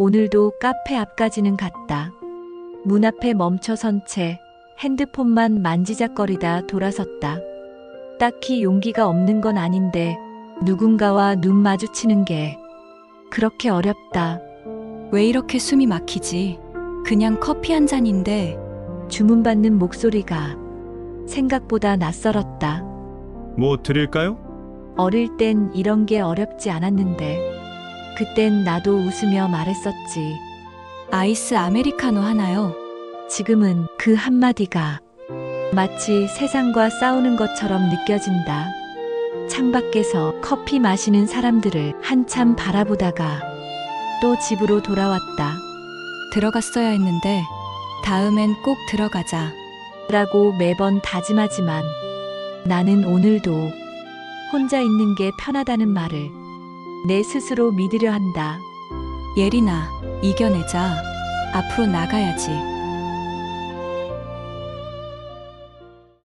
오늘도 카페 앞까지는 갔다. 문 앞에 멈춰선 채 핸드폰만 만지작거리다 돌아섰다. 딱히 용기가 없는 건 아닌데 누군가와 눈 마주치는 게 그렇게 어렵다. 왜 이렇게 숨이 막히지? 그냥 커피 한 잔인데 주문받는 목소리가 생각보다 낯설었다. 뭐 드릴까요? 어릴 땐 이런 게 어렵지 않았는데 그땐 나도 웃으며 말했었지. 아이스 아메리카노 하나요? 지금은 그 한마디가 마치 세상과 싸우는 것처럼 느껴진다. 창밖에서 커피 마시는 사람들을 한참 바라보다가 또 집으로 돌아왔다. 들어갔어야 했는데 다음엔 꼭 들어가자. 라고 매번 다짐하지만 나는 오늘도 혼자 있는 게 편하다는 말을 내 스스로 믿으려 한다. 예린아, 이겨내자. 앞으로 나가야지.